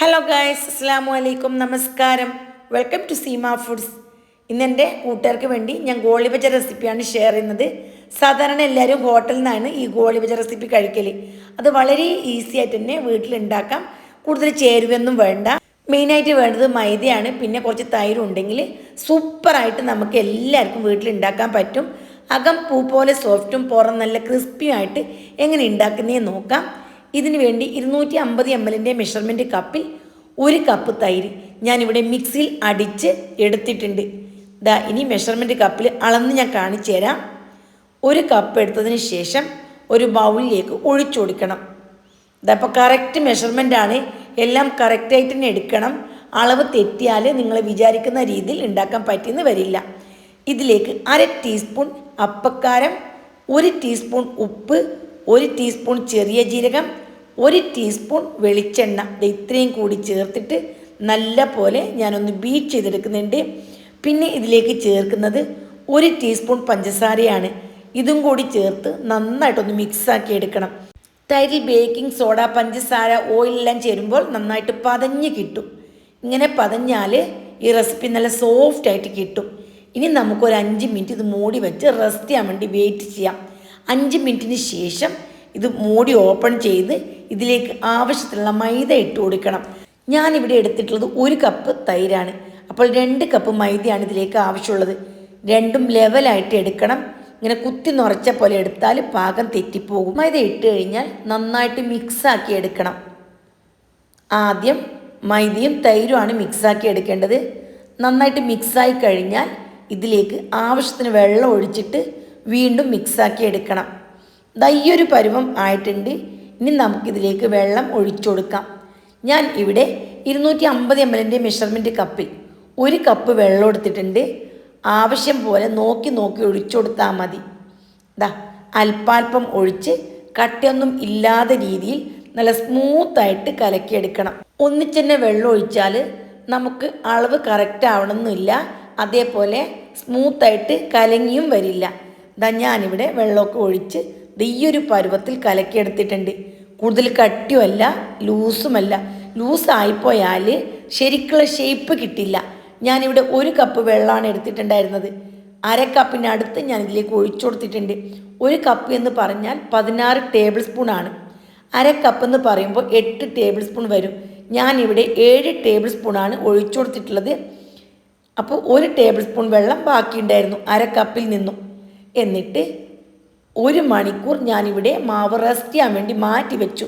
Hello guys അസ്സാമു അലൈക്കും നമസ്കാരം welcome to Seema foods ഇന്ന് എന്റെ കൂട്ടുകാർക്ക് വേണ്ടി ഞാൻ ഗോളിബജ റെസിപ്പിയാണ് ഷെയർ ചെയ്യുന്നത്. സാധാരണ എല്ലാവരും ഹോട്ടലിൽ നിന്നാണ് ഈ ഗോളിബജ റെസിപ്പി കഴിക്കൽ അത് വളരെ ഈസി ആയിട്ട് തന്നെ വീട്ടിലുണ്ടാക്കാം കൂടുതൽ ചേരുവയൊന്നും വേണ്ട. മെയിനായിട്ട് വേണ്ടത് മൈദയാണ്. പിന്നെ കുറച്ച് തൈരും ഉണ്ടെങ്കിൽ സൂപ്പറായിട്ട് നമുക്ക് എല്ലാവർക്കും വീട്ടിലുണ്ടാക്കാൻ പറ്റും. അകം പൂ പോലെ സോഫ്റ്റും പുറം നല്ല ക്രിസ്പിയും ആയിട്ട് എങ്ങനെ ഉണ്ടാക്കുന്നതെന്ന് നോക്കാം. ഇതിന് വേണ്ടി ഇരുന്നൂറ്റി അമ്പത് എം എല്ലിന്റെ മെഷർമെന്റ് കപ്പിൽ ഒരു കപ്പ് തൈര് ഞാനിവിടെ മിക്സിയിൽ അടിച്ച് എടുത്തിട്ടുണ്ട്. ദാ ഇനി മെഷർമെന്റ് കപ്പിൽ അളന്ന് ഞാൻ കാണിച്ചു തരാം. ഒരു കപ്പ് എടുത്തതിന് ശേഷം ഒരു ബൗളിലേക്ക് ഒഴിച്ചു കൊടുക്കണം. ഇതപ്പോൾ കറക്റ്റ് ആണ്. എല്ലാം കറക്റ്റായിട്ട് തന്നെ എടുക്കണം. അളവ് തെറ്റിയാൽ നിങ്ങൾ വിചാരിക്കുന്ന രീതിയിൽ ഉണ്ടാക്കാൻ പറ്റിയെന്ന് വരില്ല. ഇതിലേക്ക് അര ടീസ്പൂൺ അപ്പക്കാരം ഒരു ടീസ്പൂൺ ഉപ്പ് ഒരു ടീസ്പൂൺ ചെറിയ ജീരകം ഒരു ടീസ്പൂൺ വെളിച്ചെണ്ണ. ഇത് ഇത്രയും കൂടി ചേർത്തിട്ട് നല്ല പോലെ ഞാനൊന്ന് ബീറ്റ് ചെയ്തെടുക്കുന്നുണ്ട്. പിന്നെ ഇതിലേക്ക് ചേർക്കുന്നത് ഒരു ടീസ്പൂൺ പഞ്ചസാരയാണ്. ഇതും കൂടി ചേർത്ത് നന്നായിട്ടൊന്ന് മിക്സാക്കി എടുക്കണം. തൈരിൽ ബേക്കിംഗ് സോഡ പഞ്ചസാര ഓയിലെല്ലാം ചേരുമ്പോൾ നന്നായിട്ട് പതഞ്ഞ് കിട്ടും. ഇങ്ങനെ പതഞ്ഞാൽ ഈ റെസിപ്പി നല്ല സോഫ്റ്റായിട്ട് കിട്ടും. ഇനി നമുക്കൊരു അഞ്ച് മിനിറ്റ് ഇത് മൂടി വെച്ച് റെസ്റ്റ് ചെയ്യാൻ വേണ്ടി വെയിറ്റ് ചെയ്യാം. അഞ്ച് മിനിറ്റിന് ശേഷം ഇത് മൂടി ഓപ്പൺ ചെയ്ത് ഇതിലേക്ക് ആവശ്യത്തിനുള്ള മൈദ ഇട്ട് കൊടുക്കണം. ഞാനിവിടെ എടുത്തിട്ടുള്ളത് ഒരു കപ്പ് തൈരാണ്. അപ്പോൾ രണ്ട് കപ്പ് മൈദയാണ് ഇതിലേക്ക് ആവശ്യമുള്ളത്. രണ്ടും ലെവലായിട്ട് എടുക്കണം. ഇങ്ങനെ കുത്തി നിറച്ച പോലെ എടുത്താൽ പാകം തെറ്റിപ്പോകും. മൈദ ഇട്ട് കഴിഞ്ഞാൽ നന്നായിട്ട് മിക്സാക്കി എടുക്കണം. ആദ്യം മൈദയും തൈരുമാണ് മിക്സാക്കി എടുക്കേണ്ടത്. നന്നായിട്ട് മിക്സായി കഴിഞ്ഞാൽ ഇതിലേക്ക് ആവശ്യത്തിന് വെള്ളം ഒഴിച്ചിട്ട് വീണ്ടും മിക്സാക്കി എടുക്കണം. ദയ്യൊരു പരുവം ആയിട്ടുണ്ട്. ഇനി നമുക്കിതിലേക്ക് വെള്ളം ഒഴിച്ചു കൊടുക്കാം. ഞാൻ ഇവിടെ ഇരുന്നൂറ്റി അമ്പത് എം എല്ലിന്റെ മെഷർമെന്റ് കപ്പിൽ ഒരു കപ്പ് വെള്ളം എടുത്തിട്ടുണ്ട്. ആവശ്യം പോലെ നോക്കി നോക്കി ഒഴിച്ചു കൊടുത്താൽ മതി. ദാ അല്പാൽപ്പം ഒഴിച്ച് കട്ടയൊന്നും ഇല്ലാത്ത രീതിയിൽ നല്ല സ്മൂത്തായിട്ട് കലക്കിയെടുക്കണം ഒന്നിച്ചെന്നെ വെള്ളം ഒഴിച്ചാൽ നമുക്ക് അളവ് കറക്റ്റ് ആവണമെന്നില്ല. അതേപോലെ സ്മൂത്തായിട്ട് കലങ്ങിയും വരില്ല. ദാ ഞാനിവിടെ വെള്ളമൊക്കെ ഒഴിച്ച് ഈ ഒരു പരുവത്തിൽ കലക്കിയെടുത്തിട്ടുണ്ട്. കൂടുതൽ കട്ടിയുമല്ല ലൂസുമല്ല. ലൂസായിപ്പോയാൽ ശരിക്കുള്ള ഷേപ്പ് കിട്ടില്ല. ഞാനിവിടെ ഒരു കപ്പ് വെള്ളമാണ് എടുത്തിട്ടുണ്ടായിരുന്നത്. അര കപ്പിനടുത്ത് ഞാൻ ഇതിലേക്ക് ഒഴിച്ചു കൊടുത്തിട്ടുണ്ട്. ഒരു കപ്പ് എന്ന് പറഞ്ഞാൽ പതിനാറ് ടേബിൾ സ്പൂൺ ആണ്. അര കപ്പ് എന്ന് പറയുമ്പോൾ എട്ട് ടേബിൾ സ്പൂൺ വരും. ഞാനിവിടെ ഏഴ് ടേബിൾ സ്പൂണാണ് ഒഴിച്ചു കൊടുത്തിട്ടുള്ളത്. അപ്പോൾ ഒരു ടേബിൾ സ്പൂൺ വെള്ളം ബാക്കിയുണ്ടായിരുന്നു. അര കപ്പിൽ നിന്നും. എന്നിട്ട് ഒരു മണിക്കൂർ ഞാനിവിടെ മാവ് റെസ്റ്റ് ചെയ്യാൻ വേണ്ടി മാറ്റി വെച്ചു.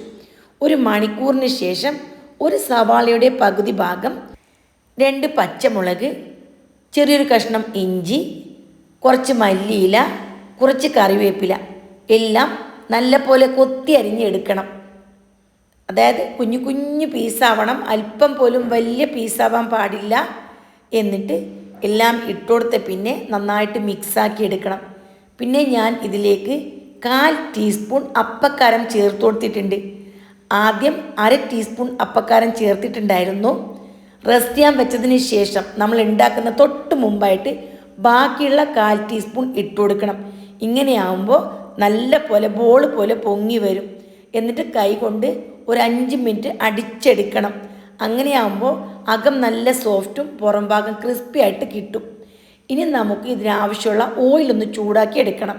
ഒരു മണിക്കൂറിന് ശേഷം ഒരു സവാളയുടെ പകുതി ഭാഗം രണ്ട് പച്ചമുളക് ചെറിയൊരു കഷ്ണം ഇഞ്ചി കുറച്ച് മല്ലിയില കുറച്ച് കറിവേപ്പില എല്ലാം നല്ല പോലെ കൊത്തി അരിഞ്ഞെടുക്കണം. അതായത് കുഞ്ഞു കുഞ്ഞു പീസാവണം അല്പം പോലും വലിയ പീസാവാൻ പാടില്ല. എന്നിട്ട് എല്ലാം ഇട്ടുകൊടുത്ത പിന്നെ നന്നായിട്ട് മിക്സാക്കി എടുക്കണം. പിന്നെ ഞാൻ ഇതിലേക്ക് കാൽ ടീസ്പൂൺ അപ്പക്കാരം ചേർത്ത് കൊടുത്തിട്ടുണ്ട്. ആദ്യം അര ടീസ്പൂൺ അപ്പക്കാരം ചേർത്തിട്ടുണ്ടായിരുന്നു. റെസ്റ്റ് ചെയ്യാൻ വെച്ചതിന് ശേഷം നമ്മൾ ഉണ്ടാക്കുന്ന തൊട്ട് മുമ്പായിട്ട് ബാക്കിയുള്ള കാൽ ടീസ്പൂൺ ഇട്ട് കൊടുക്കണം. ഇങ്ങനെയാവുമ്പോൾ നല്ല പോലെ ബോൾ പോലെ പൊങ്ങി വരും. എന്നിട്ട് കൈ കൊണ്ട് ഒരു അഞ്ച് മിനിറ്റ് അടിച്ചെടുക്കണം. അങ്ങനെയാവുമ്പോൾ അകം നല്ല സോഫ്റ്റും പുറം ഭാഗം ക്രിസ്പി ആയിട്ട് കിട്ടും. ഇനി നമുക്ക് ഇതിനാവശ്യമുള്ള ഒന്ന് ചൂടാക്കി എടുക്കണം.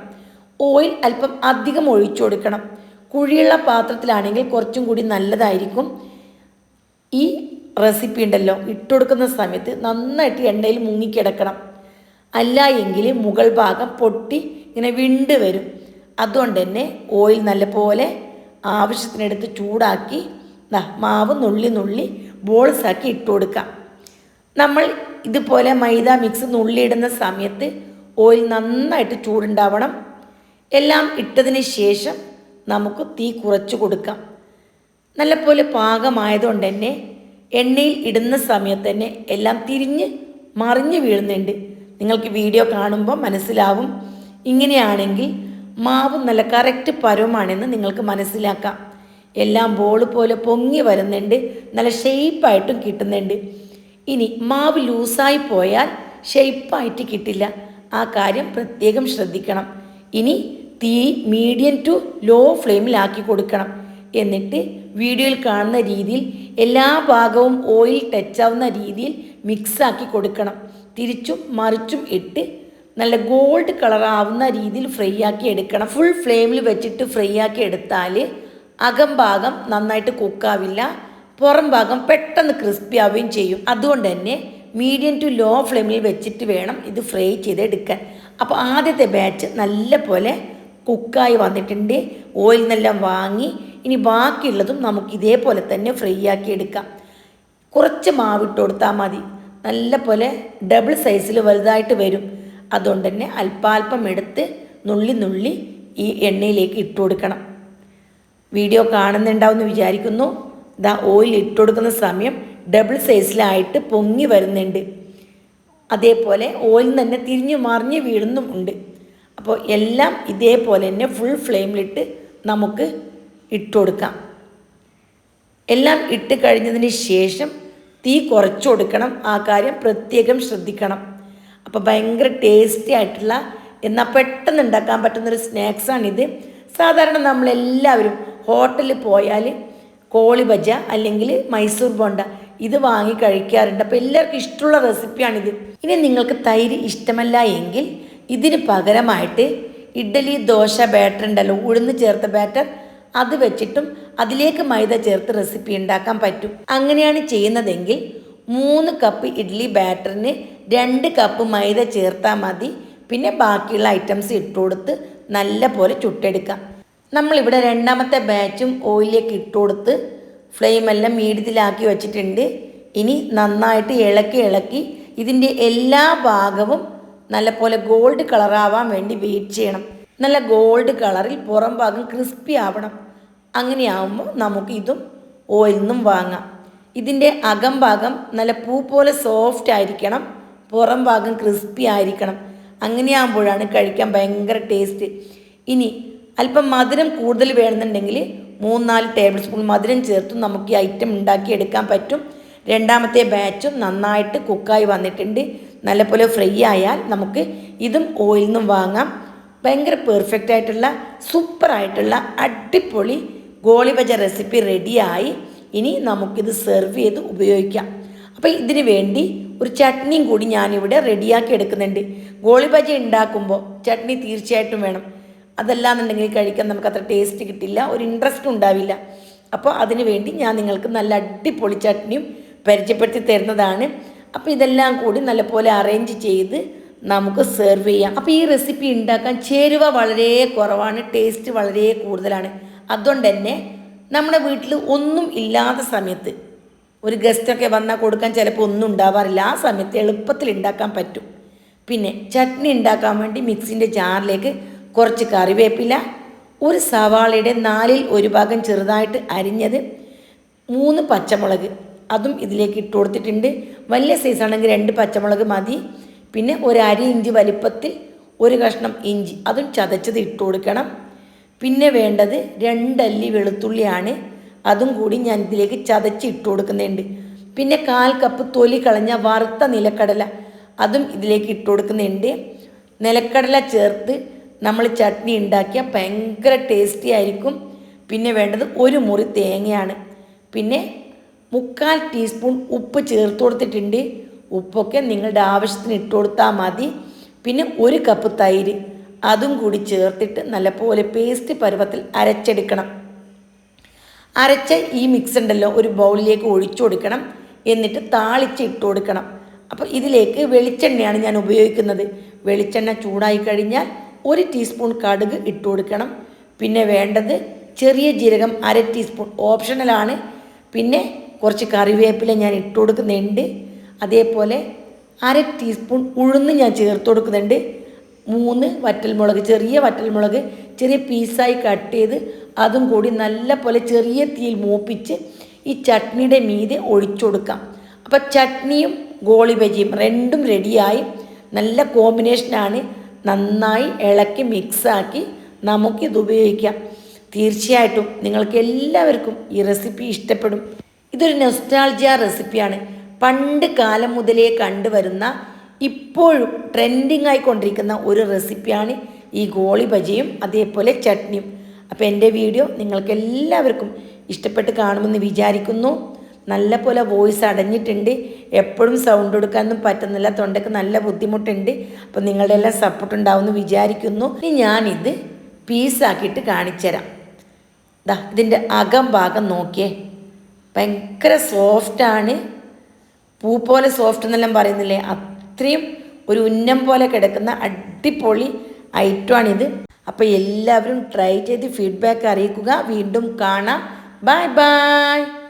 ഓയിൽ അല്പം അധികം ഒഴിച്ചു കൊടുക്കണം. കുഴിയുള്ള പാത്രത്തിലാണെങ്കിൽ കുറച്ചും കൂടി നല്ലതായിരിക്കും. ഈ റെസിപ്പി ഉണ്ടല്ലോ ഇട്ടുകൊടുക്കുന്ന സമയത്ത് നന്നായിട്ട് എണ്ണയിൽ മുങ്ങിക്കിടക്കണം. അല്ല എങ്കിൽ മുകൾ ഭാഗം പൊട്ടി ഇങ്ങനെ വിണ്ട് വരും. അതുകൊണ്ട് തന്നെ ഓയിൽ നല്ലപോലെ ആവശ്യത്തിനെടുത്ത് ചൂടാക്കി മാവ് നുള്ളി നുള്ളി ബോൾസാക്കി ഇട്ട് കൊടുക്കാം നമ്മൾ ഇതുപോലെ മൈദ മിക്സ് നുള്ളിയിടുന്ന സമയത്ത് ഓയിൽ നന്നായിട്ട് ചൂടുണ്ടാവണം. എല്ലാം ഇട്ടതിന് ശേഷം നമുക്ക് തീ കുറച്ച് കൊടുക്കാം. നല്ലപോലെ പാകമായതുകൊണ്ട് തന്നെ എണ്ണയിൽ ഇടുന്ന സമയത്ത് തന്നെ എല്ലാം തിരിഞ്ഞ് മറിഞ്ഞ് വീഴുന്നുണ്ട്. നിങ്ങൾക്ക് വീഡിയോ കാണുമ്പോൾ മനസ്സിലാവും. ഇങ്ങനെയാണെങ്കിൽ മാവ് നല്ല കറക്റ്റ് പരവുമാണെന്ന് നിങ്ങൾക്ക് മനസ്സിലാക്കാം. എല്ലാം ബോൾ പോലെ പൊങ്ങി വരുന്നുണ്ട്. നല്ല ഷെയ്പ്പായിട്ടും കിട്ടുന്നുണ്ട്. ഇനി മാവ് ലൂസായി പോയാൽ ഷെയ്പ്പായിട്ട് കിട്ടില്ല. ആ കാര്യം പ്രത്യേകം ശ്രദ്ധിക്കണം. ഇനി തീ മീഡിയം ടു ലോ ഫ്ലെയിമിലാക്കി കൊടുക്കണം. എന്നിട്ട് വീഡിയോയിൽ കാണുന്ന രീതിയിൽ എല്ലാ ഭാഗവും ഓയിൽ ടച്ചാവുന്ന രീതിയിൽ മിക്സാക്കി കൊടുക്കണം. തിരിച്ചും മറിച്ചും ഇട്ട് നല്ല ഗോൾഡ് കളറാവുന്ന രീതിയിൽ ഫ്രൈ ആക്കി എടുക്കണം. ഫുൾ ഫ്ലെയിമിൽ വെച്ചിട്ട് ഫ്രൈ ആക്കി എടുത്താൽ അകം ഭാഗം നന്നായിട്ട് കുക്കാവില്ല പുറം ഭാഗം പെട്ടെന്ന് ക്രിസ്പി ആവുകയും ചെയ്യും. അതുകൊണ്ട് തന്നെ മീഡിയം ടു ലോ ഫ്ലെയിമിൽ വെച്ചിട്ട് വേണം ഇത് ഫ്രൈ ചെയ്തെടുക്കാൻ. അപ്പോൾ ആദ്യത്തെ ബാച്ച് നല്ല പോലെ കുക്കായി വന്നിട്ടുണ്ട്. ഓയിൽ നിന്നെല്ലാം വാങ്ങി ഇനി ബാക്കിയുള്ളതും നമുക്ക് ഇതേപോലെ തന്നെ ഫ്രൈ ആക്കി എടുക്കാം. കുറച്ച് മാവിട്ട് കൊടുത്താൽ മതി. നല്ല പോലെ ഡബിൾ സൈസിൽ വലുതായിട്ട് വരും. അതുകൊണ്ട് തന്നെ അല്പാൽപ്പം എടുത്ത് നുള്ളി നുള്ളി ഈ എണ്ണയിലേക്ക് ഇട്ട് കൊടുക്കണം. വീഡിയോ കാണുന്നുണ്ടാവുമെന്ന് വിചാരിക്കുന്നു. ഇതാ ഓയിൽ ഇട്ട് കൊടുക്കുന്ന സമയം ഡബിൾ സൈസിലായിട്ട് പൊങ്ങി വരുന്നുണ്ട്. അതേപോലെ ഓയിൽ തന്നെ തിരിഞ്ഞു മറിഞ്ഞ് വീഴുന്നും ഉണ്ട്. അപ്പോൾ എല്ലാം ഇതേപോലെ തന്നെ ഫുൾ ഫ്ലെയിമിലിട്ട് നമുക്ക് ഇട്ട് കൊടുക്കാം എല്ലാം ഇട്ട് കഴിഞ്ഞതിന് ശേഷം തീ കുറച്ച് കൊടുക്കണം. ആ കാര്യം പ്രത്യേകം ശ്രദ്ധിക്കണം. അപ്പോൾ ഭയങ്കര ടേസ്റ്റി ആയിട്ടുള്ള എന്നാൽ പെട്ടെന്ന് ഉണ്ടാക്കാൻ പറ്റുന്നൊരു സ്നാക്സാണിത് സാധാരണ നമ്മളെല്ലാവരും ഹോട്ടലിൽ പോയാൽ കോളി ബജ അല്ലെങ്കിൽ മൈസൂർ ബോണ്ട. ഇത് വാങ്ങി കഴിക്കാറുണ്ട്. അപ്പോൾ എല്ലാവർക്കും ഇഷ്ടമുള്ള റെസിപ്പിയാണിത്. ഇനി നിങ്ങൾക്ക് തൈര് ഇഷ്ടമല്ല എങ്കിൽ ഇതിന് പകരമായിട്ട് ഇഡ്ഡലി ദോശ ബാറ്റർ ഉണ്ടല്ലോ. ഉഴുന്ന് ചേർത്ത ബാറ്റർ അത് വെച്ചിട്ടും അതിലേക്ക് മൈദ ചേർത്ത് റെസിപ്പി ഉണ്ടാക്കാൻ പറ്റും. അങ്ങനെയാണ് ചെയ്യുന്നതെങ്കിൽ മൂന്ന് കപ്പ് ഇഡ്ഡലി ബാറ്ററിന് രണ്ട് കപ്പ് മൈദ ചേർത്താൽ മതി. പിന്നെ ബാക്കിയുള്ള ഐറ്റംസ് ഇട്ടുകൊടുത്ത് നല്ല പോലെ ചുട്ടെടുക്കാം. നമ്മളിവിടെ രണ്ടാമത്തെ ബാച്ചും ഓയിലേക്ക് ഇട്ട് കൊടുത്ത് ഫ്ലെയിമെല്ലാം മീഡിയത്തിലാക്കി വെച്ചിട്ടുണ്ട്. ഇനി നന്നായിട്ട് ഇളക്കി ഇളക്കി ഇതിന്റെ എല്ലാ ഭാഗവും നല്ലപോലെ ഗോൾഡ് കളറാവാൻ വേണ്ടി വെയിറ്റ് ചെയ്യണം. നല്ല ഗോൾഡ് കളറിൽ പുറം ഭാഗം ക്രിസ്പി ആവണം. അങ്ങനെയാവുമ്പോൾ നമുക്ക് ഇതും ഓയിൽ നിന്നും വാങ്ങാം. ഇതിന്റെ അകം ഭാഗം നല്ല പൂ പോലെ സോഫ്റ്റ് ആയിരിക്കണം. പുറം ഭാഗം ക്രിസ്പി ആയിരിക്കണം. അങ്ങനെയാകുമ്പോഴാണ് കഴിക്കാൻ ഭയങ്കര ടേസ്റ്റ് ഇനി അല്പം മധുരം കൂടുതൽ വേണമെന്നുണ്ടെങ്കിൽ മൂന്നാൽ ടേബിൾ സ്പൂൺ മധുരം ചേർത്തും നമുക്ക് ഈ ഐറ്റം ഉണ്ടാക്കിയെടുക്കാൻ പറ്റും. രണ്ടാമത്തെ ബാച്ചും നന്നായിട്ട് കുക്കായി വന്നിട്ടുണ്ട്. നല്ലപോലെ ഫ്രൈ ആയാൽ നമുക്ക് ഇതും ഓയിൽ നിന്നും വാങ്ങാം. ഭയങ്കര പെർഫെക്റ്റ് ആയിട്ടുള്ള സൂപ്പറായിട്ടുള്ള അടിപൊളി ഗോളിബജ റെസിപ്പി റെഡിയായി ഇനി നമുക്കിത് സെർവ് ചെയ്ത് ഉപയോഗിക്കാം. അപ്പോൾ ഇതിന് വേണ്ടി ഒരു ചട്നിയും കൂടി ഞാനിവിടെ റെഡിയാക്കി എടുക്കുന്നുണ്ട്. ഗോളിബജ ഉണ്ടാക്കുമ്പോൾ ചട്നി തീർച്ചയായിട്ടും വേണം. അതല്ലാന്നുണ്ടെങ്കിൽ കഴിക്കാൻ നമുക്ക് അത്ര ടേസ്റ്റ് കിട്ടില്ല ഒരു ഇൻട്രസ്റ്റ് ഉണ്ടാവില്ല. അപ്പോൾ അതിന് വേണ്ടി ഞാൻ നിങ്ങൾക്ക് നല്ല അടിപൊളി ചട്നിയും പരിചയപ്പെടുത്തി തരുന്നതാണ്. അപ്പോൾ ഇതെല്ലാം കൂടി നല്ലപോലെ അറേഞ്ച് ചെയ്ത് നമുക്ക് സെർവ് ചെയ്യാം. അപ്പോൾ ഈ റെസിപ്പി ഉണ്ടാക്കാൻ ചേരുവ വളരെ കുറവാണ് ടേസ്റ്റ് വളരെ കൂടുതലാണ്. അതുകൊണ്ട് തന്നെ നമ്മുടെ വീട്ടിൽ ഒന്നും ഇല്ലാത്ത സമയത്ത് ഒരു ഗസ്റ്റൊക്കെ വന്നാൽ കൊടുക്കാൻ ചിലപ്പോൾ ഒന്നും ഉണ്ടാവാറില്ല. ആ സമയത്ത് എളുപ്പത്തിൽ ഉണ്ടാക്കാൻ പറ്റും. പിന്നെ ചട്നി ഉണ്ടാക്കാൻ വേണ്ടി മിക്സിന്റെ ജാറിലേക്ക് കുറച്ച് കറിവേപ്പില ഒരു സവാളയുടെ നാലിൽ ഒരു ഭാഗം ചെറുതായിട്ട് അരിഞ്ഞത് മൂന്ന് പച്ചമുളക്. അതും ഇതിലേക്ക് ഇട്ട് കൊടുത്തിട്ടുണ്ട്. വലിയ സൈസാണെങ്കിൽ രണ്ട് പച്ചമുളക് മതി. പിന്നെ ഒരു അരി ഇഞ്ചി വലിപ്പത്തിൽ ഒരു കഷ്ണം ഇഞ്ചി. അതും ചതച്ചത് ഇട്ട് കൊടുക്കണം. പിന്നെ വേണ്ടത് രണ്ടല്ലി വെളുത്തുള്ളിയാണ്. അതും കൂടി ഞാൻ ഇതിലേക്ക് ചതച്ച് ഇട്ട് കൊടുക്കുന്നുണ്ട്. പിന്നെ കാൽ കപ്പ് തൊലി കളഞ്ഞ വറുത്ത നിലക്കടല അതും ഇതിലേക്ക് ഇട്ട് കൊടുക്കുന്നുണ്ട്. നിലക്കടല ചേർത്ത് നമ്മൾ ചട്നി ഉണ്ടാക്കിയാൽ ഭയങ്കര ടേസ്റ്റി ആയിരിക്കും. പിന്നെ വേണ്ടത് ഒരു മുറി തേങ്ങയാണ്. പിന്നെ മുക്കാൽ ടീസ്പൂൺ ഉപ്പ് ചേർത്ത് കൊടുത്തിട്ടുണ്ട്. ഉപ്പൊക്കെ നിങ്ങളുടെ ആവശ്യത്തിന് ഇട്ട് കൊടുത്താൽ മതി. പിന്നെ ഒരു കപ്പ് തൈര്. അതും കൂടി ചേർത്തിട്ട് നല്ലപോലെ പേസ്റ്റ് പരുവത്തിൽ അരച്ചെടുക്കണം. അരച്ച ഈ മിക്സ് ഉണ്ടല്ലോ ഒരു ബൗളിലേക്ക് ഒഴിച്ചു കൊടുക്കണം. എന്നിട്ട് താളിച്ച് ഇട്ട് കൊടുക്കണം. അപ്പോൾ ഇതിലേക്ക് വെളിച്ചെണ്ണയാണ് ഞാൻ ഉപയോഗിക്കുന്നത്. വെളിച്ചെണ്ണ ചൂടായി കഴിഞ്ഞാൽ ഒരു ടീസ്പൂൺ കടുക് ഇട്ട് കൊടുക്കണം. പിന്നെ വേണ്ടത് ചെറിയ ജീരകം അര ടീസ്പൂൺ ഓപ്ഷണലാണ് പിന്നെ കുറച്ച് കറിവേപ്പില ഞാൻ ഇട്ട് കൊടുക്കുന്നുണ്ട്. അതേപോലെ അര ടീസ്പൂൺ ഉഴുന്ന് ഞാൻ ചേർത്ത് കൊടുക്കുന്നുണ്ട്. മൂന്ന് വറ്റൽമുളക് ചെറിയ വറ്റൽമുളക് ചെറിയ പീസായി കട്ട് ചെയ്ത് അതും കൂടി നല്ല പോലെ ചെറിയ തീയിൽ മൂപ്പിച്ച് ഈ ചട്നിയുടെ മീതെ ഒഴിച്ചു കൊടുക്കാം. അപ്പോൾ ചട്നിയും ഗോളിബജിയും രണ്ടും റെഡിയായി നല്ല കോമ്പിനേഷനാണ് നന്നായി ഇളക്കി മിക്സാക്കി നമുക്കിത് ഉപയോഗിക്കാം. തീർച്ചയായിട്ടും നിങ്ങൾക്ക് എല്ലാവർക്കും ഈ റെസിപ്പി ഇഷ്ടപ്പെടും. ഇതൊരു നൊസ്റ്റാൾജിയ റെസിപ്പിയാണ് പണ്ട് കാലം മുതലേ കണ്ടുവരുന്ന ഇപ്പോഴും ട്രെൻഡിങ് ആയിക്കൊണ്ടിരിക്കുന്ന ഒരു റെസിപ്പിയാണ് ഈ ഗോളി ബജിയും അതേപോലെ ചട്നിയും. അപ്പോൾ എന്റെ വീഡിയോ നിങ്ങൾക്ക് എല്ലാവർക്കും ഇഷ്ടപ്പെട്ട് കാണുമെന്ന് വിചാരിക്കുന്നു. നല്ല പോലെ വോയിസ് അടഞ്ഞിട്ടുണ്ട്. എപ്പോഴും സൗണ്ട് കൊടുക്കാനൊന്നും പറ്റുന്നില്ല. തൊണ്ടയ്ക്ക് നല്ല ബുദ്ധിമുട്ടുണ്ട്. അപ്പോൾ നിങ്ങളുടെ എല്ലാം സപ്പോർട്ട് ഉണ്ടാവുമെന്ന് വിചാരിക്കുന്നു. ഇനി ഞാനിത് പീസാക്കിയിട്ട് കാണിച്ചുതരാം ദാ ഇതിന്റെ അകം ഭാഗം നോക്കിയേ. ഭയങ്കര സോഫ്റ്റാണ് പൂ പോലെ സോഫ്റ്റ് എന്നെല്ലാം പറയുന്നില്ലേ? അത്രയും ഒരു ഉന്നം പോലെ കിടക്കുന്ന അടിപൊളി ഐറ്റമാണിത് അപ്പോൾ എല്ലാവരും ട്രൈ ചെയ്ത് ഫീഡ്ബാക്ക് അറിയിക്കുക. വീണ്ടും കാണാം. Bye bye